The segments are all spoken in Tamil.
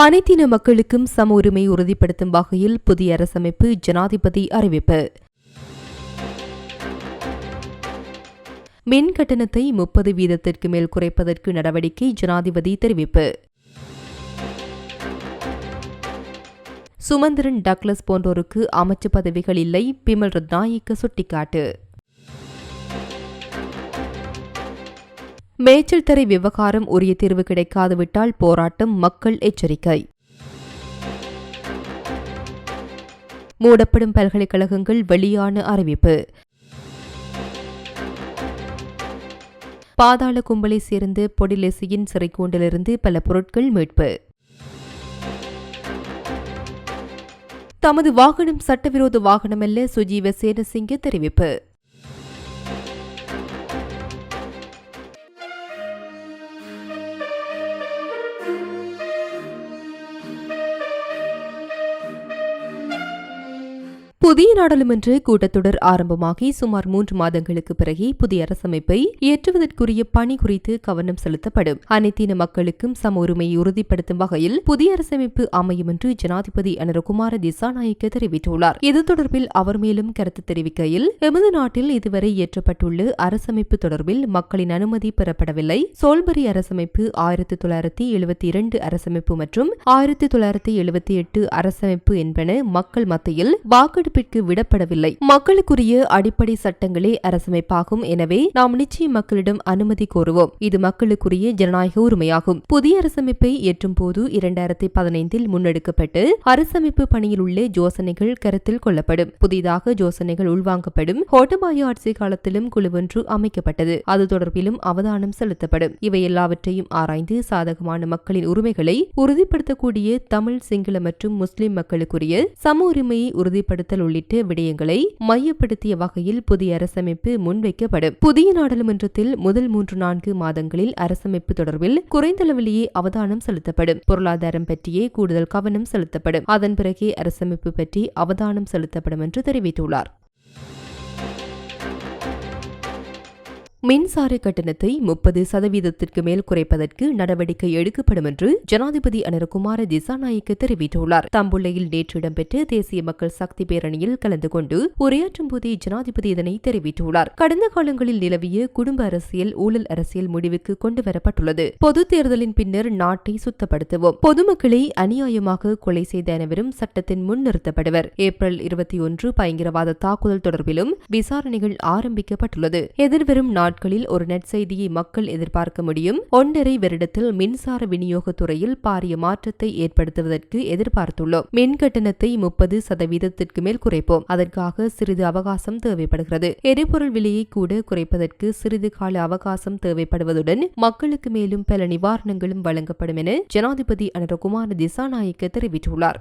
அனைத்தின மக்களுக்கும் சம உரிமை உறுதிப்படுத்தும் வகையில் புதிய அரசமைப்பு ஜனாதிபதி அறிவிப்பு. மின் கட்டணத்தை முப்பது வீதத்திற்கு மேல் குறைப்பதற்கு நடவடிக்கை ஜனாதிபதி தெரிவிப்பு. சுமந்திரன் டக்ளஸ் போன்றோருக்கு அமைச்சு பதவிகள் இல்லை பிமல் ரத்நாயக்க சுட்டிக்காட்டு. மேய்ச்சல் தரை விவகாரம் உரிய தீர்வு கிடைக்காதுவிட்டால் போராட்டம் மக்கள் எச்சரிக்கை. மூடப்படும் பல்கலைக்கழகங்கள் வெளியான அறிவிப்பு. பாதாள கும்பலை சேர்ந்து பொடிலெசியின் சிறைக்கூண்டிலிருந்து பல பொருட்கள் மீட்பு. தமது வாகனம் சட்டவிரோத வாகனமல்ல சுஜீவ சேனசிங்க தெரிவிப்பு. புதிய நாடாளுமன்ற கூட்டத்தொடர் ஆரம்பமாகி சுமார் மூன்று மாதங்களுக்கு பிறகு புதிய அரசமைப்பை ஏற்றுவதற்குரிய பணி குறித்து கவனம் செலுத்தப்படும். அனைத்தின மக்களுக்கும் சம உரிமையை உறுதிப்படுத்தும் வகையில் புதிய அரசமைப்பு அமையும் என்று ஜனாதிபதி அனுரகுமார திசாநாயக்க தெரிவித்துள்ளார். இது தொடர்பில் அவர் மேலும் கருத்து தெரிவிக்கையில் எமது நாட்டில் இதுவரை இயற்றப்பட்டுள்ள அரசமைப்பு தொடர்பில் மக்களின் அனுமதி பெறப்படவில்லை. சோல்பரி அரசமைப்பு ஆயிரத்தி தொள்ளாயிரத்தி எழுபத்தி இரண்டு அரசமைப்பு மற்றும் ஆயிரத்தி தொள்ளாயிரத்தி எழுபத்தி எட்டு அரசமைப்பு என்பன மக்கள் மத்தியில் வாக்கெடுப்பு வாக்கெடுப்பிற்கு விடப்படவில்லை. மக்களுக்குரிய அடிப்படை சட்டங்களே அரசமைப்பாகும். எனவே நாம் நிச்சயம் மக்களிடம் அனுமதி கோருவோம். இது மக்களுக்குரிய ஜனநாயக உரிமையாகும். புதிய அரசமைப்பை ஏற்றும் போது இரண்டாயிரத்தி பதினைந்தில் முன்னெடுக்கப்பட்டு அரசமைப்பு பணியில் உள்ள யோசனைகள் கருத்தில் கொள்ளப்படும். புதிதாக யோசனைகள் உள்வாங்கப்படும். ஹோட்டபாய ஆட்சி காலத்திலும் குழுவொன்று அமைக்கப்பட்டது. அது தொடர்பிலும் அவதானம் செலுத்தப்படும். இவை எல்லாவற்றையும் ஆராய்ந்து சாதகமான மக்களின் உரிமைகளை உறுதிப்படுத்தக்கூடிய தமிழ் சிங்கள மற்றும் முஸ்லிம் மக்களுக்குரிய சம உரிமையை உறுதிப்படுத்தல் உள்ளிட்ட உள்ளிட்ட விடயங்களை மையப்படுத்திய வகையில் புதிய அரசமைப்பு முன்வைக்கப்படும். புதிய நாடாளுமன்றத்தில் முதல் மூன்று நான்கு மாதங்களில் அரசமைப்பு தொடர்பில் குறைந்தளவிலேயே அவதானம் செலுத்தப்படும். பொருளாதாரம் பற்றியே கூடுதல் கவனம் செலுத்தப்படும். அதன் பிறகே அரசமைப்பு பற்றி அவதானம் செலுத்தப்படும் என்று தெரிவித்துள்ளார். மின்சார கட்டணத்தை முப்பது சதவீதத்திற்கு மேல் குறைப்பதற்கு நடவடிக்கை எடுக்கப்படும் என்று ஜனாதிபதி அனரகுமார திசாநாயக்க தெரிவித்துள்ளார். தம்புள்ளையில் நேற்று இடம்பெற்ற தேசிய மக்கள் சக்தி பேரணியில் கலந்து கொண்டு உரையாற்றும் போதே ஜனாதிபதி இதனை தெரிவித்துள்ளார். கடந்த காலங்களில் நிலவிய குடும்ப அரசியல் ஊழல் அரசியல் முடிவுக்கு கொண்டு வரப்பட்டுள்ளது பொது தேர்தலின் பின்னர் நாட்டை சுத்தப்படுத்துவோம். பொதுமக்களை அநியாயமாக கொலை செய்த அனைவரும் சட்டத்தின் முன் நிறுத்தப்படுவர். ஏப்ரல் இருபத்தி ஒன்று பயங்கரவாத தாக்குதல் தொடர்பிலும் விசாரணைகள் ஆரம்பிக்கப்பட்டுள்ளது. எதிர்வரும் நாட்களில் ஒரு நற்செய்தியை மக்கள் எதிர்பார்க்க முடியும். ஒன்றரை வருடத்தில் மின்சார விநியோக துறையில் பாரிய மாற்றத்தை ஏற்படுத்துவதற்கு எதிர்பார்த்துள்ளோம். மின் கட்டணத்தை முப்பது சதவீதத்திற்கு மேல் குறைப்போம். அதற்காக சிறிது அவகாசம் தேவைப்படுகிறது. எரிபொருள் விலையை கூட குறைப்பதற்கு சிறிது கால அவகாசம் தேவைப்படுவதுடன் மக்களுக்கு மேலும் பல நிவாரணங்களும் வழங்கப்படும் என ஜனாதிபதி அனுரகுமார திசாநாயக்க தெரிவித்துள்ளார்.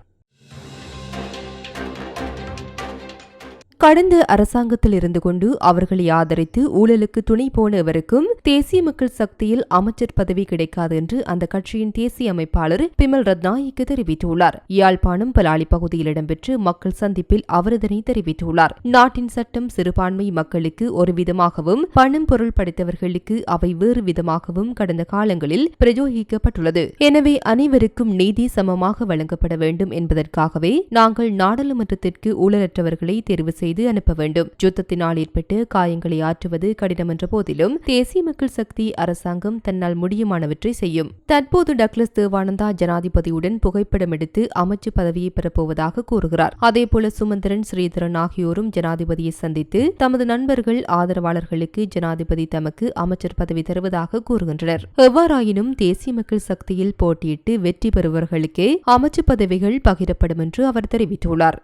கடந்த அரசாங்கத்தில் இருந்து கொண்டு அவர்களை ஆதரித்து ஊழலுக்கு துணை போனவருக்கும் தேசிய மக்கள் சக்தியில் அமைச்சர் பதவி கிடைக்காது என்று அந்த கட்சியின் தேசிய அமைப்பாளர் பிமல் ரத்நாயக்கு தெரிவித்துள்ளார். யாழ்ப்பாணம் பலாலி பகுதியில் இடம்பெற்று மக்கள் சந்திப்பில் அவர் இதனை தெரிவித்துள்ளார். நாட்டின் சட்டம் சிறுபான்மை மக்களுக்கு ஒரு விதமாகவும் பணம் பொருள் படைத்தவர்களுக்கு அவை வேறு விதமாகவும் கடந்த காலங்களில் பிரயோகிக்கப்பட்டுள்ளது. எனவே அனைவருக்கும் நீதி சமமாக வழங்கப்பட வேண்டும் என்பதற்காகவே நாங்கள் நாடாளுமன்றத்திற்கு ஊழலற்றவர்களை தேர்வு செய்ய செய்து அனுப்ப வேண்டும். யுத்தத்தினால் ஏற்பட்டு காயங்களை ஆற்றுவது கடினம் என்ற போதிலும் தேசிய மக்கள் சக்தி அரசாங்கம் தன்னால் முடியுமானவற்றை செய்யும். தற்போது டக்ளஸ் தேவானந்தா ஜனாதிபதியுடன் புகைப்படம் எடுத்து அமைச்சு பதவியை பெறப்போவதாக கூறுகிறார். அதேபோல சுமந்திரன் ஸ்ரீதரன் ஆகியோரும் ஜனாதிபதியை சந்தித்து தமது நண்பர்கள் ஆதரவாளர்களுக்கு ஜனாதிபதி தமக்கு அமைச்சர் பதவி தருவதாக கூறுகின்றனர். எவ்வாறாயினும் தேசிய மக்கள் சக்தியில் போட்டியிட்டு வெற்றி பெறுபவர்களுக்கே அமைச்சு பதவிகள் பகிரப்படும் என்று அவர் தெரிவித்துள்ளார்.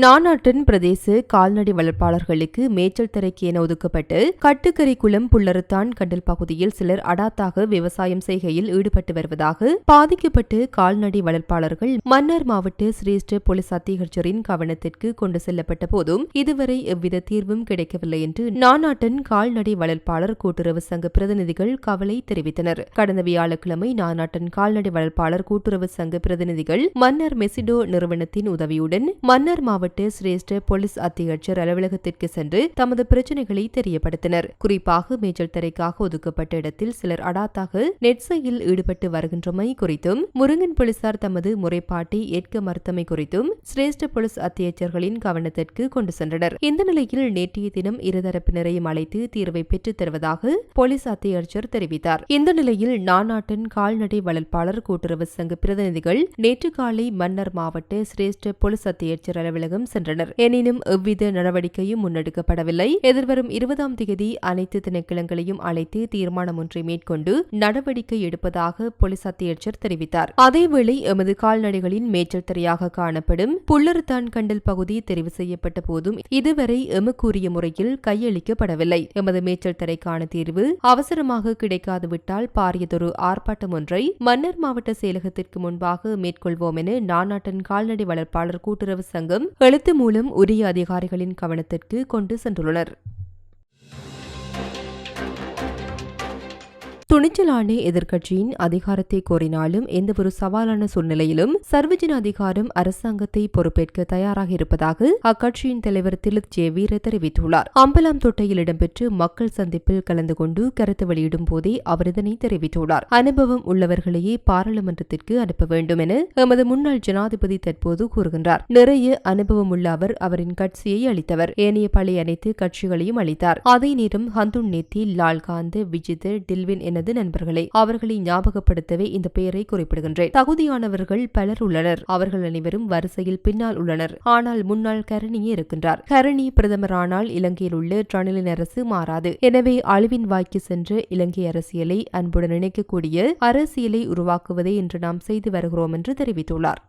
நானாட்டின் பிரதேச கால்நடை வளர்ப்பாளர்களுக்கு மேய்ச்சல் தரைக்கு என ஒதுக்கப்பட்டு கட்டுக்கரை குளம் புள்ளறுத்தான் கடல் பகுதியில் சிலர் அடாத்தாக விவசாயம் செய்கையில் ஈடுபட்டு வருவதாக பாதிக்கப்பட்டு கால்நடை வளர்ப்பாளர்கள் மன்னார் மாவட்ட சிரேஷ்ட போலீஸ் அத்தியட்சரின் கவனத்திற்கு கொண்டு செல்லப்பட்ட போதும் இதுவரை எவ்வித தீர்வும் கிடைக்கவில்லை என்று நானாட்டன் கால்நடை வளர்ப்பாளர் கூட்டுறவு சங்க பிரதிநிதிகள் கவலை தெரிவித்தனர். கடந்த வியாழக்கிழமை நானாட்டன் கால்நடை வளர்ப்பாளர் கூட்டுறவு சங்க பிரதிநிதிகள் மன்னர் மெசிடோ நிறுவனத்தின் உதவியுடன் மன்னர் மாவட்ட மாவட்ட சிரேஷ்ட போலீஸ் அத்தியட்சர் அலுவலகத்திற்கு சென்று தமது பிரச்சினைகளை தெரியப்படுத்தினர். குறிப்பாக மேஜல் தரைக்காக ஒதுக்கப்பட்ட இடத்தில் சிலர் அடாத்தாக நெட்சையில் ஈடுபட்டு வருகின்றமை குறித்தும் முருங்கன் போலீசார் தமது முறைப்பாட்டை ஏற்க மறுத்தமை குறித்தும் சிரேஷ்ட போலீஸ் அத்தியட்சர்களின் கவனத்திற்கு கொண்டு சென்றனர். இந்த நிலையில் நேற்றைய தினம் இருதரப்பினரையும் அழைத்து தீர்வை பெற்றுத் தருவதாக போலீஸ் அத்தியட்சர் தெரிவித்தார். இந்த நிலையில் நாநாட்டின் கால்நடை வளர்ப்பாளர் கூட்டுறவு சங்க பிரதிநிதிகள் நேற்று காலை மன்னர் மாவட்ட சிரேஷ்ட போலீஸ் அத்தியட்சர் அலுவலக அலுவலகம் சென்றனர். எனினும் எவ்வித நடவடிக்கையும் முன்னெடுக்கப்படவில்லை. எதிர்வரும் இருபதாம் தேதி அனைத்து திணைக்களங்களையும் அழைத்து தீர்மானம் ஒன்றை மேற்கொண்டு நடவடிக்கை எடுப்பதாக போலீஸ் அத்தியட்சர் தெரிவித்தார். அதேவேளை எமது கால்நடைகளின் மேய்ச்சல் திரையாக காணப்படும் புல்லறுத்தான் கண்டல் பகுதி தெரிவு செய்யப்பட்ட போதும் இதுவரை எமக்கூறிய முறையில் கையளிக்கப்படவில்லை. எமது மேய்ச்சல் திரைக்கான தீர்வு அவசரமாக கிடைக்காது விட்டால் பாரியதொரு ஆர்ப்பாட்டம் ஒன்றை மன்னர் மாவட்ட செயலகத்திற்கு முன்பாக மேற்கொள்வோம் என நானாட்டன் கால்நடை வளர்ப்பாளர் கூட்டுறவு சங்கம் எழுத்து மூலம் உரிய அதிகாரிகளின் கவனத்திற்கு கொண்டு சென்றுள்ளனர். துணிச்சலான எதிர்க்கட்சியின் அதிகாரத்தை கோரினாலும் எந்தவொரு சவாலான சூழ்நிலையிலும் சர்வஜன அதிகாரம் அரசாங்கத்தை பொறுப்பேற்க தயாராக இருப்பதாக அக்கட்சியின் தலைவர் திலித் ஜே வீர தெரிவித்துள்ளார். அம்பலாம் தொட்டையில் இடம்பெற்று மக்கள் சந்திப்பில் கலந்து கொண்டு கருத்து வெளியிடும் போதே அவர் இதனை தெரிவித்துள்ளார். அனுபவம் உள்ளவர்களையே பாராளுமன்றத்திற்கு அனுப்ப வேண்டும் என எமது முன்னாள் ஜனாதிபதி தற்போது கூறுகின்றார். நிறைய அனுபவம் உள்ள அவர் அவரின் கட்சியை அளித்தவர் ஏனைய பழைய அனைத்து கட்சிகளையும் அளித்தார் அதே நேரம் ஹந்துன் நேத்தி லால்காந்த் விஜித் டில்வின் எனது நண்பர்களே. அவர்களை ஞாபகப்படுத்தவே இந்த பெயரை குறிப்பிடுகின்றேன். தகுதியானவர்கள் பலர் உள்ளனர். அவர்கள் அனைவரும் வரிசையில் பின்னால் உள்ளனர். ஆனால் முன்னாள் கரணியே இருக்கின்றார். கரணி பிரதமரானால் இலங்கையில் உள்ள ரணிலின் அரசு மாறாது. எனவே அழிவின் வாய்க்கு சென்று இலங்கை அரசியலை அன்புடன் நினைக்கக்கூடிய அரசியலை உருவாக்குவதே இன்று நாம் செய்து வருகிறோம் என்று தெரிவித்துள்ளார்.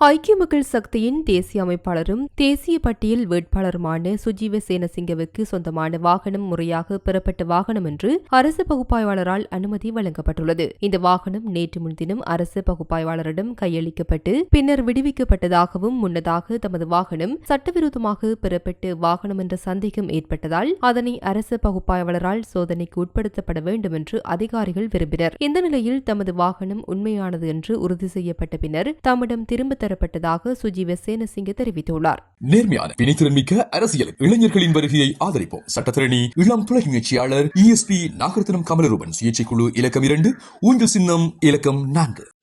ஐக்கிய மக்கள் சக்தியின் தேசிய அமைப்பாளரும் தேசிய பட்டியல் வேட்பாளருமான சுஜீவ சேனசிங்கவுக்கு சொந்தமான வாகனம் முறையாக பெறப்பட்ட வாகனம் என்று அரசு பகுப்பாய்வாளரால் அனுமதி வழங்கப்பட்டுள்ளது. இந்த வாகனம் நேற்று முன்தினம் அரசு பகுப்பாய்வாளரிடம் கையளிக்கப்பட்டு பின்னர் விடுவிக்கப்பட்டதாகவும் முன்னதாக தமது வாகனம் சட்டவிரோதமாக பெறப்பட்டு வாகனம் என்ற சந்தேகம் ஏற்பட்டதால் அதனை அரசு பகுப்பாய்வாளரால் சோதனைக்கு உட்படுத்தப்பட வேண்டும் என்று அதிகாரிகள் விரும்பினர். இந்த நிலையில் தமது வாகனம் உண்மையானது என்று உறுதி செய்யப்பட்ட பின்னர் தம்மிடம் திரும்ப தரப்பட்டதாக சுஜீவ சேனசிங்க தெரிவித்துள்ளார். நேர்மையான பிணைத்திறன் மிக்க அரசியல் இளைஞர்களின் வருகையை ஆதரிப்போம். சட்டத்திரணி இளம் துறை முயற்சியாளர் இஎஸ்பி நாகரத்னம் கமலரூபன். சுயேட்சை குழு இலக்கம் இரண்டு ஊஞ்சல் சின்னம் இலக்கம் நான்கு.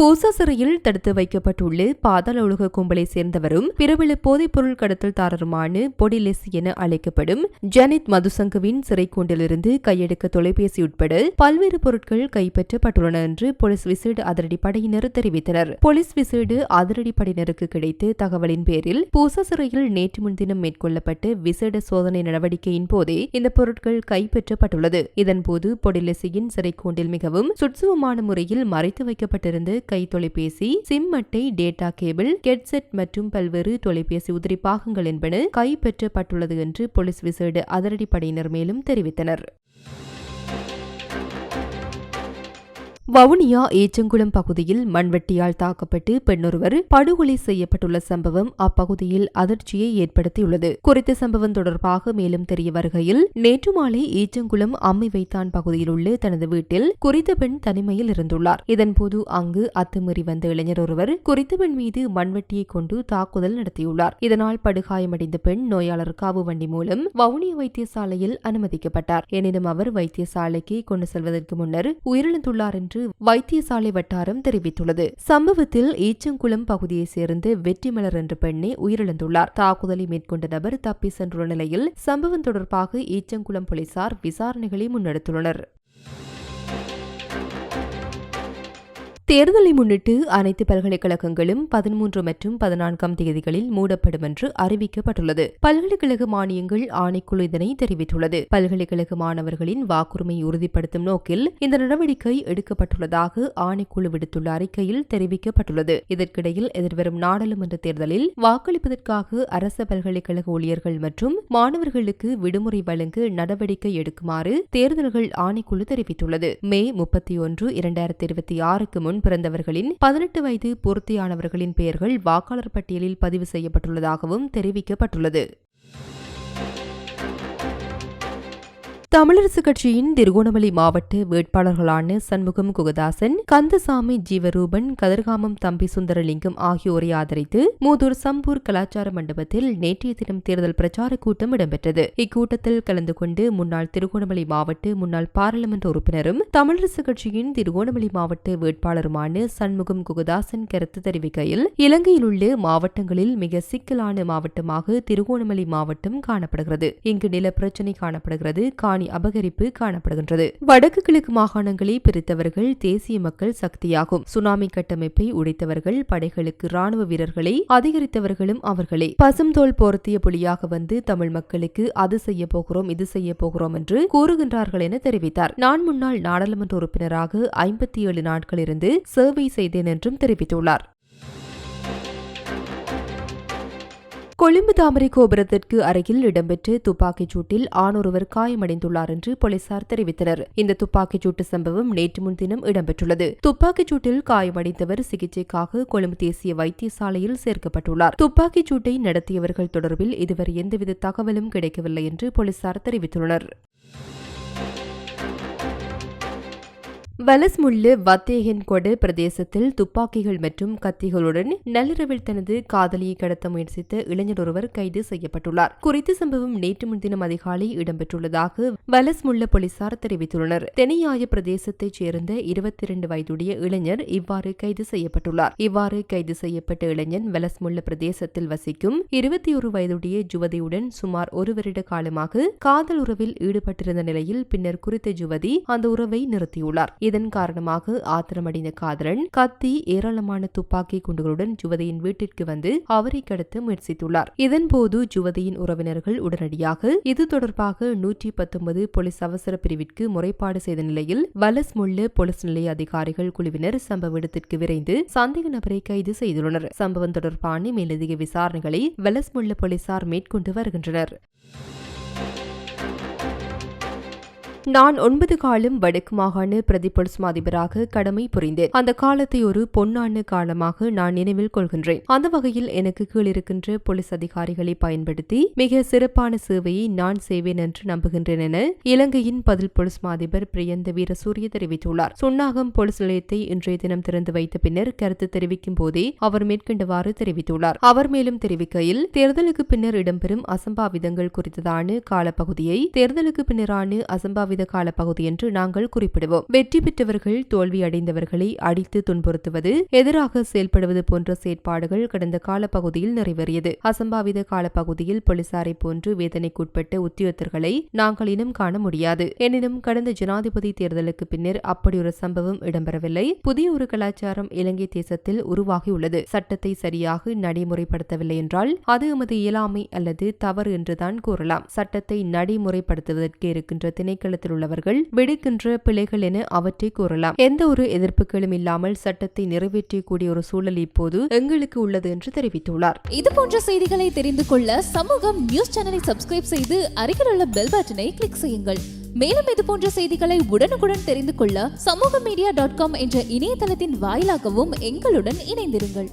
பூசா சிறையில் தடுத்து வைக்கப்பட்டுள்ள பாதாள உலக கும்பலை சேர்ந்தவரும் பிரபல போதைப்பொருள் கடத்தல்தாரருமான பொடிலெஸ் என அழைக்கப்படும் ஜனித் மதுசங்கவின் சிறைக்கூண்டிலிருந்து கையெடுக்க தொலைபேசி உட்பட பல்வேறு பொருட்கள் கைப்பற்றப்பட்டுள்ளன என்று போலீஸ் விசேட அதிரடிப்படையினர் தெரிவித்தனர். போலீஸ் அதிரடி படையிருக்கு கிடைத்த தகவலின் பேரில் பூசா சிறையில் நேற்று முன்தினம் மேற்கொள்ளப்பட்ட விசேட சோதனை நடவடிக்கையின் போதே இந்த பொருட்கள் கைப்பற்றப்பட்டுள்ளது. இதன்போது பொடிலெசியின் சிறைக்கூண்டில் மிகவும் சுட்சுவமான முறையில் மறைத்து வைக்கப்பட்டிருந்த கை தொலைபேசி சிம் அட்டை டேட்டா கேபிள் கெட்செட் மற்றும் பல்வேறு தொலைபேசி உதிரி பாகங்கள் என்பன கைப்பற்றப்பட்டுள்ளது என்று போலீஸ் விசேட அதிரடிப்படையினர் மேலும் தெரிவித்தனர். வவுனியா ஏச்சங்குளம் பகுதியில் மண்வெட்டியால் தாக்கப்பட்டு பெண்ணொருவர் படுகொலை செய்யப்பட்டுள்ள சம்பவம் அப்பகுதியில் அதிர்ச்சியை ஏற்படுத்தியுள்ளது. குறித்த சம்பவம் தொடர்பாக மேலும் தெரிய வருகையில் நேற்று மாலை ஈச்சங்குளம் அம்மி வைத்தான் பகுதியில் உள்ள தனது வீட்டில் குறித்த பெண் தனிமையில் இருந்துள்ளார். இதன்போது அங்கு அத்துமீறி வந்த இளைஞர் ஒருவர் குறித்த பெண் மீது மண்வெட்டியை கொண்டு தாக்குதல் நடத்தியுள்ளார். இதனால் படுகாயமடைந்த பெண் நோயாளர் காவு வண்டி மூலம் வவுனியா வைத்தியசாலையில் அனுமதிக்கப்பட்டார். எனினும் அவர் வைத்தியசாலைக்கு கொண்டு செல்வதற்கு முன்னர் உயிரிழந்துள்ளார் என்று வைத்தியசாலை வட்டாரம் தெரிவித்துள்ளது. சம்பவத்தில் ஈச்சங்குளம் பகுதியைச் சேர்ந்த வெற்றிமலர் என்ற பெண்ணே உயிரிழந்துள்ளார். தாக்குதலை மேற்கொண்ட நபர் தப்பி சென்றுள்ள நிலையில் சம்பவம் தொடர்பாக ஈச்சங்குளம் போலீசார் விசாரணைகளை முன்னெடுத்துள்ளனர். தேர்தலை முன்னிட்டு அனைத்து பல்கலைக்கழகங்களும் பதிமூன்று மற்றும் பதினான்காம் தேதிகளில் மூடப்படும் என்று அறிவிக்கப்பட்டுள்ளது. பல்கலைக்கழக மானியங்கள் ஆணைக்குழு இதனை தெரிவித்துள்ளது. பல்கலைக்கழக மாணவர்களின் வாக்குரிமை உறுதிப்படுத்தும் நோக்கில் இந்த நடவடிக்கை எடுக்கப்பட்டுள்ளதாக ஆணைக்குழு விடுத்துள்ள அறிக்கையில் தெரிவிக்கப்பட்டுள்ளது. இதற்கிடையில் எதிர்வரும் நாடாளுமன்ற தேர்தலில் வாக்களிப்பதற்காக அரச பல்கலைக்கழக ஊழியர்கள் மற்றும் மாணவர்களுக்கு விடுமுறை வழங்க நடவடிக்கை எடுக்குமாறு தேர்தல்கள் ஆணைக்குழு தெரிவித்துள்ளது. மே முப்பத்தி ஒன்று இரண்டாயிரத்தி இருபத்தி ஆறுக்கு முன் பிறந்தவர்களின் பதினெட்டு வயது பூர்த்தியானவர்களின் பெயர்கள் வாக்காளர் பட்டியலில் பதிவு செய்யப்பட்டுள்ளதாகவும் தெரிவிக்கப்பட்டுள்ளது. தமிழரசு கட்சியின் திருகோணமலை மாவட்ட வேட்பாளர்களான சண்முகம் குகதாசன் கந்தசாமி ஜீவரூபன் கதிர்காமம் தம்பி சுந்தரலிங்கம் ஆகியோரை ஆதரித்து மூதூர் சம்பூர் கலாச்சார மண்டபத்தில் நேற்றைய தினம் தேர்தல் பிரச்சார கூட்டம் இடம்பெற்றது. இக்கூட்டத்தில் கலந்து கொண்டு முன்னாள் திருகோணமலை மாவட்ட முன்னாள் பாராளுமன்ற உறுப்பினரும் தமிழரசு கட்சியின் திருகோணமலை மாவட்ட வேட்பாளருமான சண்முகம் குகதாசன் கருத்து தெரிவிக்கையில் இலங்கையில் உள்ள மாவட்டங்களில் மிக சிக்கலான மாவட்டமாக திருகோணமலை மாவட்டம் காணப்படுகிறது. இங்கு நில பிரச்சினை காணப்படுகிறது காணி அபகரிப்பு காணப்படுகின்றது. வடக்கு கிழக்கு மாகாணங்களை பிரித்தவர்கள் தேசிய மக்கள் சக்தியாகும். சுனாமி கட்டமைப்பை உடைத்தவர்கள் படைகளுக்கு ராணுவ வீரர்களை அதிகரித்தவர்களும் அவர்களே. பசும்தோல் போர்த்திய புலியாக வந்து தமிழ் மக்களுக்கு அது செய்ய போகிறோம் இது செய்ய போகிறோம் என்று கூறுகின்றார்கள் என தெரிவித்தார். நான் முன்னாள் நாடாளுமன்ற உறுப்பினராக ஐம்பத்தி ஏழு நாட்கள் இருந்து சேவை செய்தேன் என்றும் தெரிவித்துள்ளார். கொழும்பு தாமரை கோபுரத்திற்கு அருகில் இடம்பெற்ற துப்பாக்கிச் சூட்டில் ஆணொருவர் காயமடைந்துள்ளார் என்று போலீசார் தெரிவித்தனர். இந்த துப்பாக்கிச் சூட்டு சம்பவம் நேற்று முன்தினம் இடம்பெற்றுள்ளது. துப்பாக்கிச் சூட்டில் காயமடைந்தவர் சிகிச்சைக்காக கொழும்பு தேசிய வைத்தியசாலையில் சேர்க்கப்பட்டுள்ளார். துப்பாக்கிச் சூட்டை நடத்தியவர்கள் தொடர்பில் இதுவரை எந்தவித தகவலும் கிடைக்கவில்லை என்று போலீசார் தெரிவித்துள்ளனர். வலஸ்முள்ளு வத்தேகன் கொடு பிரதேசத்தில் துப்பாக்கிகள் மற்றும் கத்திகளுடன் நள்ளிரவில் தனது காதலியை கடத்த முயற்சித்த இளைஞர் ஒருவர் கைது செய்யப்பட்டுள்ளார். குறித்த சம்பவம் நேற்று முன்தினம் அதிகாலை இடம்பெற்றுள்ளதாக வலஸ்முள்ள போலீசார் தெரிவித்துள்ளனர். தெனியாய பிரதேசத்தைச் சேர்ந்த இருபத்தி இரண்டு வயதுடைய இளைஞர் இவ்வாறு கைது செய்யப்பட்டுள்ளார். இவ்வாறு கைது செய்யப்பட்ட இளைஞன் வலஸ்முள்ள பிரதேசத்தில் வசிக்கும் இருபத்தி ஒரு வயதுடைய ஜுவதியுடன் சுமார் ஒரு வருட காலமாக காதல் உறவில் ஈடுபட்டிருந்த நிலையில் பின்னர் குறித்த ஜுவதி அந்த உறவை நிறுத்தியுள்ளார். இதன் காரணமாக ஆத்திரமடைந்த காதலன் கத்தி ஏராளமான துப்பாக்கி குண்டுகளுடன் ஜுவதியின் வீட்டிற்கு வந்து அவரை கடத்த முயற்சித்துள்ளார். இதன்போது ஜுவதியின் உறவினர்கள் உடனடியாக இது தொடர்பாக நூற்றி பத்தொன்பது போலீஸ் அவசர பிரிவிற்கு முறைப்பாடு செய்த நிலையில் வலஸ் முள்ள போலீஸ் நிலைய அதிகாரிகள் குழுவினர் சம்பவ இடத்திற்கு விரைந்து சந்தேக நபரை கைது செய்துள்ளனர். சம்பவம் தொடர்பான மேலதிக விசாரணைகளை வலஸ் முள்ள போலீசார் மேற்கொண்டு வருகின்றனர். நான் ஒன்பது காலம் வடக்கு மாகாண பிரதி பொலிஸ் அதிபராக கடமை புரிந்தேன். அந்த காலத்தை ஒரு பொன்னாண்டு காலமாக நான் நினைவில் கொள்கின்றேன். அந்த வகையில் எனக்கு கீழிருக்கின்ற போலீஸ் அதிகாரிகளை பயன்படுத்தி மிக சிறப்பான சேவையை நான் செய்வேன் என்று நம்புகின்றேன் என இலங்கையின் பதில் போலீஸ் அதிபர் பிரியந்த வீரசூரிய தெரிவித்துள்ளார். சுன்னாகம் போலீஸ் நிலையத்தை இன்றைய தினம் திறந்து வைத்த பின்னர் கருத்து தெரிவிக்கும் போதே அவர் மேற்கண்டவாறு தெரிவித்துள்ளார். அவர் மேலும் தெரிவிக்கையில் தேர்தலுக்கு பின்னர் இடம்பெறும் அசம்பாவிதங்கள் குறித்ததான காலப்பகுதியை தேர்தலுக்கு பின்னரான அசம்பாவித சதவீத காலப்பகுதி என்று நாங்கள் குறிப்பிடுவோம். வெற்றி பெற்றவர்கள் தோல்வி அடைந்தவர்களை அடித்து துன்புறுத்துவது எதிராக செயல்படுவது போன்ற செயற்பாடுகள் கடந்த காலப்பகுதியில் நிறைவேறியது. அசம்பாவித காலப்பகுதியில் போலீசாரை போன்று வேதனைக்குட்பட்ட உத்தியோகத்தர்களை நாங்கள் இனம் காண முடியாது. எனினும் கடந்த ஜனாதிபதி தேர்தலுக்கு பின்னர் அப்படி ஒரு சம்பவம் இடம்பெறவில்லை. புதிய ஒரு கலாச்சாரம் இலங்கை தேசத்தில் உருவாகியுள்ளது. சட்டத்தை சரியாக நடைமுறைப்படுத்தவில்லை என்றால் அது எமது இயலாமை அல்லது தவறு என்றுதான் கூறலாம். சட்டத்தை நடைமுறைப்படுத்துவதற்கு இருக்கின்ற திணைக்களத்தில் உள்ளவர்கள் விடுக்கின்ற பிழைகள் என அவற்றை கூறலாம். எந்த ஒரு எதிர்ப்புகளும் இல்லாமல் சட்டத்தை நிறைவேற்றக்கூடிய ஒரு சூழல் இப்போது எங்களுக்கு உள்ளது என்று தெரிவித்துள்ளார். இது போன்ற செய்திகளை தெரிந்து கொள்ள சமூகம் நியூஸ் சேனலை சப்ஸ்கிரைப் செய்து அருகில் உள்ள பெல் பட்டனை கிளிக் செய்யுங்கள். மேலும் இது போன்ற செய்திகளை உடனுக்குடன் தெரிந்து கொள்ள சமூக மீடியா டாட் காம் என்ற இணையதளத்தின் வாயிலாகவும் எங்களுடன் இணைந்திருங்கள்.